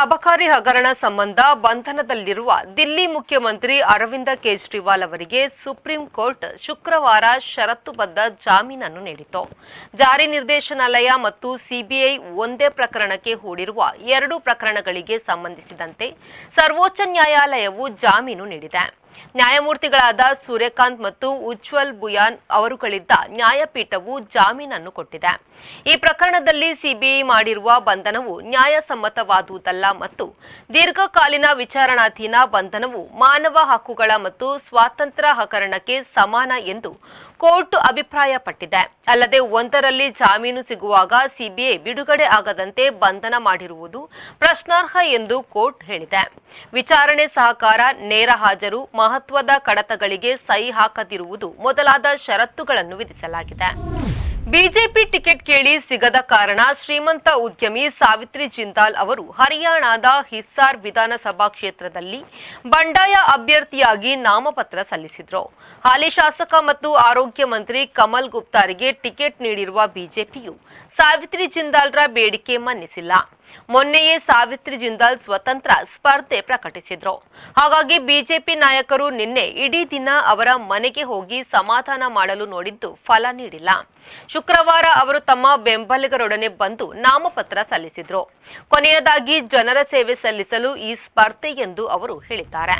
ಅಬಕಾರಿ ಹಗರಣ ಸಂಬಂಧ ಬಂಧನದಲ್ಲಿರುವ ದಿಲ್ಲಿ ಮುಖ್ಯಮಂತ್ರಿ ಅರವಿಂದ ಕೇಜ್ರಿವಾಲ್ ಅವರಿಗೆ ಸುಪ್ರೀಂ ಕೋರ್ಟ್ ಶುಕ್ರವಾರ ಷರತ್ತುಬದ್ಧ ಜಾಮೀನನ್ನು ನೀಡಿತು ಜಾರಿ ನಿರ್ದೇಶನಾಲಯ ಮತ್ತು ಸಿಬಿಐ ಒಂದೇ ಪ್ರಕರಣಕ್ಕೆ ಹೂಡಿರುವ ಎರಡು ಪ್ರಕರಣಗಳಿಗೆ ಸಂಬಂಧಿಸಿದಂತೆ ಸರ್ವೋಚ್ಚ ನ್ಯಾಯಾಲಯವು ಜಾಮೀನು ನೀಡಿದೆ. ನ್ಯಾಯಮೂರ್ತಿಗಳಾದ ಸೂರ್ಯಕಾಂತ್ ಮತ್ತು ಉಜ್ವಲ್ ಬುಯಾನ್ ಅವರುಗಳಿದ್ದ ನ್ಯಾಯಪೀಠವು ಜಾಮೀನನ್ನು ಕೊಟ್ಟಿದೆ. ಈ ಪ್ರಕರಣದಲ್ಲಿ ಸಿಬಿಐ ಮಾಡಿರುವ ಬಂಧನವು ನ್ಯಾಯಸಮ್ಮತವಾದುದಲ್ಲ ಮತ್ತು ದೀರ್ಘಕಾಲೀನ ವಿಚಾರಣಾಧೀನ ಬಂಧನವು ಮಾನವ ಹಕ್ಕುಗಳ ಮತ್ತು ಸ್ವಾತಂತ್ರ್ಯ ಹಗರಣಕ್ಕೆ ಸಮಾನ ಎಂದು ಕೋರ್ಟ್ ಅಭಿಪ್ರಾಯಪಟ್ಟಿದೆ. ಅಲ್ಲದೆ ಒಂದರಲ್ಲಿ ಜಾಮೀನು ಸಿಗುವಾಗ ಸಿಬಿಐ ಬಿಡುಗಡೆ ಆಗದಂತೆ ಬಂಧನ ಮಾಡಿರುವುದು ಪ್ರಶ್ನಾರ್ಹ ಎಂದು ಕೋರ್ಟ್ ಹೇಳಿದೆ. ವಿಚಾರಣೆ ಸಹಕಾರ, ನೇರ ಹಾಜರು, ಮಹತ್ವದ ಕಡತಗಳಿಗೆ ಸಹಿ ಹಾಕದಿರುವುದು ಮೊದಲಾದ ಷರತ್ತುಗಳನ್ನು ವಿಧಿಸಲಾಗಿದೆ. ಬಿಜೆಪಿ ಟಿಕೆಟ್ ಕೇಳಿ ಸಿಗದ ಕಾರಣ ಶ್ರೀಮಂತ ಉದ್ಯಮಿ ಸಾವಿತ್ರಿ ಜಿಂದಾಲ್ ಅವರು ಹರಿಯಾಣದ ಹಿಸ್ಸಾರ್ ವಿಧಾನಸಭಾ ಕ್ಷೇತ್ರದಲ್ಲಿ ಬಂಡಾಯ ಅಭ್ಯರ್ಥಿಯಾಗಿ ನಾಮಪತ್ರ ಸಲ್ಲಿಸಿದ್ರು. ಹಾಲಿ ಶಾಸಕ ಮತ್ತು ಆರೋಗ್ಯ ಮಂತ್ರಿ ಕಮಲ್ ಗುಪ್ತಾರಿಗೆ ಟಿಕೆಟ್ ನೀಡಿರುವ ಬಿಜೆಪಿಯು ಸಾವಿತ್ರಿ ಜಿಂದಾಲ್ರ ಬೇಡಿಕೆ ಮನ್ನಿಸಿಲ್ಲ. ಮೊನ್ನೆಯೇ ಸಾವಿತ್ರಿ ಜಿಂದಾಲ್ ಸ್ವತಂತ್ರ ಸ್ಪರ್ಧೆ ಪ್ರಕಟಿಸಿದ್ರು. ಹಾಗಾಗಿ ಬಿಜೆಪಿ ನಾಯಕರು ನಿನ್ನೆ ಇಡೀ ದಿನ ಅವರ ಮನೆಗೆ ಹೋಗಿ ಸಮಾಧಾನ ಮಾಡಲು ನೋಡಿದ್ದು ಫಲ ನೀಡಿಲ್ಲ. ಶುಕ್ರವಾರ ಅವರು ತಮ್ಮ ಬೆಂಬಲಿಗರೊಡನೆ ಬಂದು ನಾಮಪತ್ರ ಸಲ್ಲಿಸಿದ್ರು. ಕೊನೆಯದಾಗಿ ಜನರ ಸೇವೆ ಸಲ್ಲಿಸಲು ಈ ಸ್ಪರ್ಧೆ ಎಂದು ಅವರು ಹೇಳಿದ್ದಾರೆ.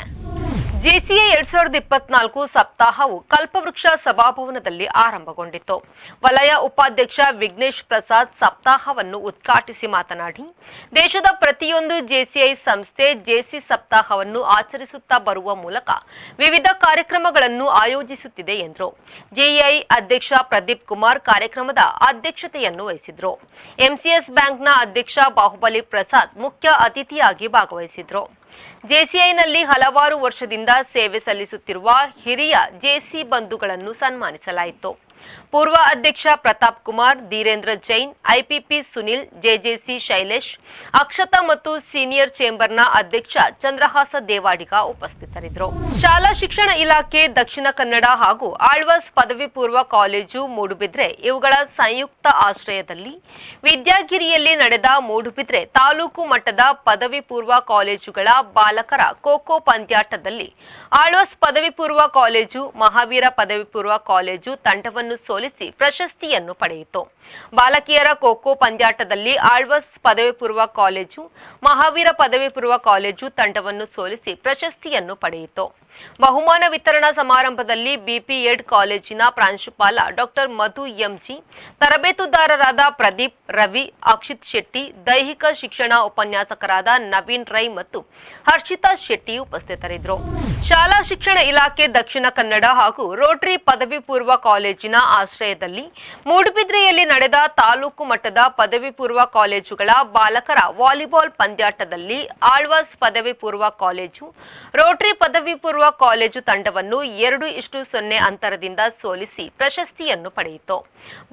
ಜೆಸಿಎ ಎರಡ್ ಸಾವಿರದ ಇಪ್ಪತ್ನಾಲ್ಕು ಸಪ್ತಾಹವು ಕಲ್ಪವೃಕ್ಷ ಸಭಾಭವನದಲ್ಲಿ ಆರಂಭಗೊಂಡಿತು ವಲಯ ಉಪಾಧ್ಯಕ್ಷ ವಿಘ್ನೇಶ್ ಪ್ರಸಾದ್ ಸಪ್ತಾಹವನ್ನು ಉದ್ಘಾಟಿಸಿ ಮಾತನಾಡಿ, ದೇಶದ ಪ್ರತಿಯೊಂದು ಜೆಸಿಐ ಸಂಸ್ಥೆ ಜೆಸಿ ಸಪ್ತಾಹವನ್ನು ಆಚರಿಸುತ್ತಾ ಬರುವ ಮೂಲಕ ವಿವಿಧ ಕಾರ್ಯಕ್ರಮಗಳನ್ನು ಆಯೋಜಿಸುತ್ತಿದೆ ಎಂದರು. ಜೆಇಐ ಅಧ್ಯಕ್ಷ ಪ್ರದೀಪ್ ಕುಮಾರ್ ಕಾರ್ಯಕ್ರಮದ ಅಧ್ಯಕ್ಷತೆಯನ್ನು ವಹಿಸಿದ್ರು ಎಂಸಿಎಸ್ ಬ್ಯಾಂಕ್ನ ಅಧ್ಯಕ್ಷ ಬಾಹುಬಲಿ ಪ್ರಸಾದ್ ಮುಖ್ಯ ಅತಿಥಿಯಾಗಿ ಭಾಗವಹಿಸಿದ್ರು ಜೆಸಿಐನಲ್ಲಿ ಹಲವಾರು ವರ್ಷದಿಂದ ಸೇವೆ ಸಲ್ಲಿಸುತ್ತಿರುವ ಹಿರಿಯ ಜೆಸಿ ಬಂಧುಗಳನ್ನು ಸನ್ಮಾನಿಸಲಾಯಿತು. ಪೂರ್ವ ಅಧ್ಯಕ್ಷ ಪ್ರತಾಪ್ ಕುಮಾರ್, ಧೀರೇಂದ್ರ ಜೈನ್, ಐಪಿಪಿ ಸುನಿಲ್, ಜೆಜೆಸಿ ಶೈಲೇಶ್, ಅಕ್ಷತಾ ಮತ್ತು ಸೀನಿಯರ್ ಚೇಂಬರ್ನ ಅಧ್ಯಕ್ಷ ಚಂದ್ರಹಾಸ ದೇವಾಡಿಗ ಉಪಸ್ಥಿತರಿದ್ದರು. ಶಾಲಾ ಶಿಕ್ಷಣ ಇಲಾಖೆ, ದಕ್ಷಿಣ ಕನ್ನಡ ಹಾಗೂ ಆಳ್ವಾಸ್ ಪದವಿ ಪೂರ್ವ ಕಾಲೇಜು ಮೂಡುಬಿದ್ರೆ ಇವುಗಳ ಸಂಯುಕ್ತ ಆಶ್ರಯದಲ್ಲಿ ವಿದ್ಯಾಗಿರಿಯಲ್ಲಿ ನಡೆದ ಮೂಡುಬಿದ್ರೆ ತಾಲೂಕು ಮಟ್ಟದ ಪದವಿ ಪೂರ್ವ ಕಾಲೇಜುಗಳ ಬಾಲಕರ ಖೋಖೋ ಪಂದ್ಯಾಟದಲ್ಲಿ ಆಳ್ವಾಸ್ ಪದವಿ ಪೂರ್ವ ಕಾಲೇಜು, ಮಹಾವೀರ ಪದವಿ ಪೂರ್ವ ಕಾಲೇಜು ತಂಡವನ್ನು ಸೋಲಿಸಿ ಪ್ರಶಸ್ತಿಯನ್ನು ಪಡೆಯಿತು. ಬಾಲಕಿಯರ ಖೋಖೋ ಪಂದ್ಯಾಟದಲ್ಲಿ ಆಳ್ವಸ್ ಪದವಿ ಪೂರ್ವ ಕಾಲೇಜು, ಮಹಾವೀರ ಪದವಿ ಪೂರ್ವ ಕಾಲೇಜು ತಂಡವನ್ನು ಸೋಲಿಸಿ ಪ್ರಶಸ್ತಿಯನ್ನು ಪಡೆಯಿತು. ಬಹುಮಾನ ವಿತರಣಾ ಸಮಾರಂಭದಲ್ಲಿ ಬಿಪಿಎಡ್ ಕಾಲೇಜಿನ ಪ್ರಾಂಶುಪಾಲ ಡಾಕ್ಟರ್ ಮಧು ಎಂಜಿ, ತರಬೇತುದಾರರಾದ ಪ್ರದೀಪ್ ರವಿ, ಅಕ್ಷಿತ್ ಶೆಟ್ಟಿ, ದೈಹಿಕ ಶಿಕ್ಷಣ ಉಪನ್ಯಾಸಕರಾದ ನವೀನ್ ರೈ ಮತ್ತು ಹರ್ಷಿತಾ ಶೆಟ್ಟಿ ಉಪಸ್ಥಿತರಿದ್ದರು. ಶಾಲಾ ಶಿಕ್ಷಣ ಇಲಾಖೆ ದಕ್ಷಿಣ ಕನ್ನಡ ಹಾಗೂ ರೋಟರಿ ಪದವಿ ಪೂರ್ವ ಕಾಲೇಜಿನ ಆಶ್ರಯದಲ್ಲಿ ಮೂಡುಬಿದ್ರೆಯಲ್ಲಿ ನಡೆದ ತಾಲೂಕು ಮಟ್ಟದ ಪದವಿ ಪೂರ್ವ ಕಾಲೇಜುಗಳ ಬಾಲಕರ ವಾಲಿಬಾಲ್ ಪಂದ್ಯಾಟದಲ್ಲಿ ಆಳ್ವಾಸ್ ಪದವಿ ಪೂರ್ವ ಕಾಲೇಜು, ರೋಟರಿ ಪದವಿ ಪೂರ್ವ ಕಾಲೇಜು ತಂಡವನ್ನು ಎರಡು ಇಷ್ಟು ಸೊನ್ನೆ ಅಂತರದಿಂದ ಸೋಲಿಸಿ ಪ್ರಶಸ್ತಿಯನ್ನು ಪಡೆಯಿತು.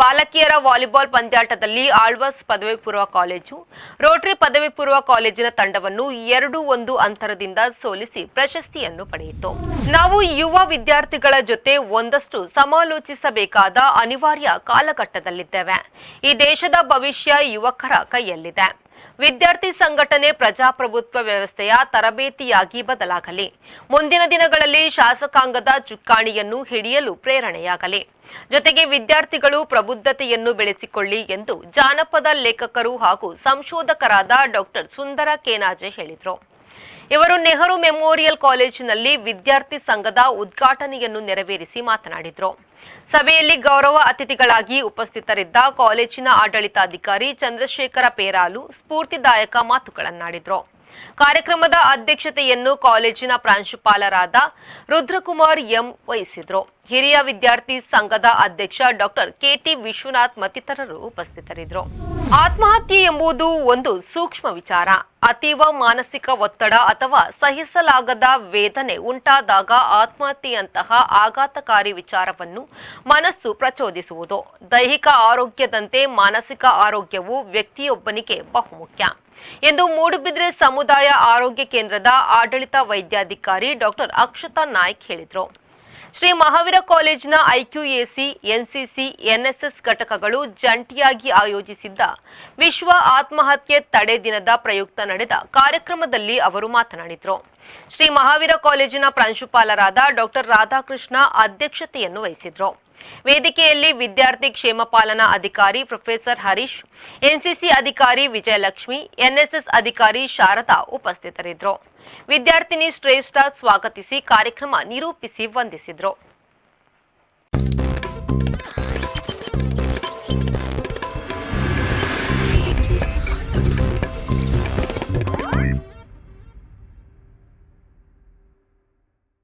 ಬಾಲಕಿಯರ ವಾಲಿಬಾಲ್ ಪಂದ್ಯಾಟದಲ್ಲಿ ಆಳ್ವಾಸ್ ಪದವಿ ಪೂರ್ವ ಕಾಲೇಜು, ರೋಟರಿ ಪದವಿ ಪೂರ್ವ ಕಾಲೇಜಿನ ತಂಡವನ್ನು ಎರಡು ಒಂದು ಅಂತರದಿಂದ ಸೋಲಿಸಿ ಪ್ರಶಸ್ತಿಯನ್ನು ಪಡೆಯಿತು. ನಾವು ಯುವ ವಿದ್ಯಾರ್ಥಿಗಳ ಜೊತೆ ಒಂದಷ್ಟು ಸಮಾಲೋಚಿಸಬೇಕಾದ ಅನಿವಾರ್ಯ ಕಾಲಘಟ್ಟದಲ್ಲಿದ್ದೇವೆ. ಈ ದೇಶದ ಭವಿಷ್ಯ ಯುವಕರ ಕೈಯಲ್ಲಿದೆ. ವಿದ್ಯಾರ್ಥಿ ಸಂಘಟನೆ ಪ್ರಜಾಪ್ರಭುತ್ವ ವ್ಯವಸ್ಥೆಯ ತರಬೇತಿಯಾಗಿ ಬದಲಾಗಲಿ. ಮುಂದಿನ ದಿನಗಳಲ್ಲಿ ಶಾಸಕಾಂಗದ ಚುಕ್ಕಾಣಿಯನ್ನು ಹಿಡಿಯಲು ಪ್ರೇರಣೆಯಾಗಲಿ. ಜೊತೆಗೆ ವಿದ್ಯಾರ್ಥಿಗಳು ಪ್ರಬುದ್ಧತೆಯನ್ನು ಬೆಳೆಸಿಕೊಳ್ಳಿ ಎಂದು ಜಾನಪದ ಲೇಖಕರು ಹಾಗೂ ಸಂಶೋಧಕರಾದ ಡಾಕ್ಟರ್ ಸುಂದರ ಕೇನಾಜೆ ಹೇಳಿದರು. ಇವರು ನೆಹರು ಮೆಮೋರಿಯಲ್ ಕಾಲೇಜಿನಲ್ಲಿ ವಿದ್ಯಾರ್ಥಿ ಸಂಘದ ಉದ್ಘಾಟನೆಯನ್ನು ನೆರವೇರಿಸಿ ಮಾತನಾಡಿದರು. ಸಭೆಯಲ್ಲಿ ಗೌರವ ಅತಿಥಿಗಳಾಗಿ ಉಪಸ್ಥಿತರಿದ್ದ ಕಾಲೇಜಿನ ಆಡಳಿತಾಧಿಕಾರಿ ಚಂದ್ರಶೇಖರ ಪೇರಾಲು ಸ್ಫೂರ್ತಿದಾಯಕ ಮಾತುಗಳನ್ನಾಡಿದರು. ಕಾರ್ಯಕ್ರಮದ ಅಧ್ಯಕ್ಷತೆಯನ್ನು ಕಾಲೇಜಿನ ಪ್ರಾಂಶುಪಾಲರಾದ ರುದ್ರಕುಮಾರ್ ಎಂ ವಹಿಸಿದ್ರು. ಹಿರಿಯ ವಿದ್ಯಾರ್ಥಿ ಸಂಘದ ಅಧ್ಯಕ್ಷ ಡಾಕ್ಟರ್ ಕೆಟಿ ವಿಶ್ವನಾಥ್ ಮತ್ತಿತರರು ಉಪಸ್ಥಿತರಿದ್ದರು ಆತ್ಮಹತ್ಯೆ ಎಂಬುದು ಒಂದು ಸೂಕ್ಷ್ಮ ವಿಚಾರ. ಅತೀವ ಮಾನಸಿಕ ಒತ್ತಡ ಅಥವಾ ಸಹಿಸಲಾಗದ ವೇದನೆ ಉಂಟಾದಾಗ ಆತ್ಮಹತ್ಯೆಯಂತಹ ಆಘಾತಕಾರಿ ವಿಚಾರವನ್ನು ಮನಸ್ಸು ಪ್ರಚೋದಿಸುವುದು. ದೈಹಿಕ ಆರೋಗ್ಯದಂತೆ ಮಾನಸಿಕ ಆರೋಗ್ಯವು ವ್ಯಕ್ತಿಯೊಬ್ಬನಿಗೆ ಬಹುಮುಖ್ಯ. ಎಂದು ಮೂಡುಬಿದ್ರೆ ಸಮುದಾಯ ಆರೋಗ್ಯ ಕೇಂದ್ರದ ಆಡಳಿತ ವೈದ್ಯಾಧಿಕಾರಿ ಡಾಕ್ಟರ್ ಅಕ್ಷತಾ ನಾಯ್ಕ್ ಹೇಳಿದರು. ಶ್ರೀ ಮಹಾವೀರ ಕಾಲೇಜಿನ ಐಕ್ಯುಎಸಿ, ಎನ್ಸಿಸಿ, ಎನ್ಎಸ್ಎಸ್ ಘಟಕಗಳು ಜಂಟಿಯಾಗಿ ಆಯೋಜಿಸಿದ್ದ ವಿಶ್ವ ಆತ್ಮಹತ್ಯೆ ತಡೆ ದಿನದ ಪ್ರಯುಕ್ತ ನಡೆದ ಕಾರ್ಯಕ್ರಮದಲ್ಲಿ ಅವರು ಮಾತನಾಡಿದರು. ಶ್ರೀ ಮಹಾವೀರ ಕಾಲೇಜಿನ ಪ್ರಾಂಶುಪಾಲರಾದ ಡಾಕ್ಟರ್ ರಾಧಾಕೃಷ್ಣ ಅಧ್ಯಕ್ಷತೆಯನ್ನು ವಹಿಸಿದ್ರು. ವೇದಿಕೆಯಲ್ಲಿ ವಿದ್ಯಾರ್ಥಿ ಕ್ಷೇಮ ಪಾಲನಾ ಅಧಿಕಾರಿ ಪ್ರೊಫೆಸರ್ ಹರೀಶ್, ಎನ್ಸಿಸಿ ಅಧಿಕಾರಿ ವಿಜಯಲಕ್ಷ್ಮಿ, ಎನ್ಎಸ್ಎಸ್ ಅಧಿಕಾರಿ ಶಾರದಾ ಉಪಸ್ಥಿತರಿದ್ದರು. ವಿದ್ಯಾರ್ಥಿನಿ ಶ್ರೇಷ್ಠ ಸ್ವಾಗತಿಸಿ ಕಾರ್ಯಕ್ರಮ ನಿರೂಪಿಸಿ ವಂದಿಸಿದ್ರು.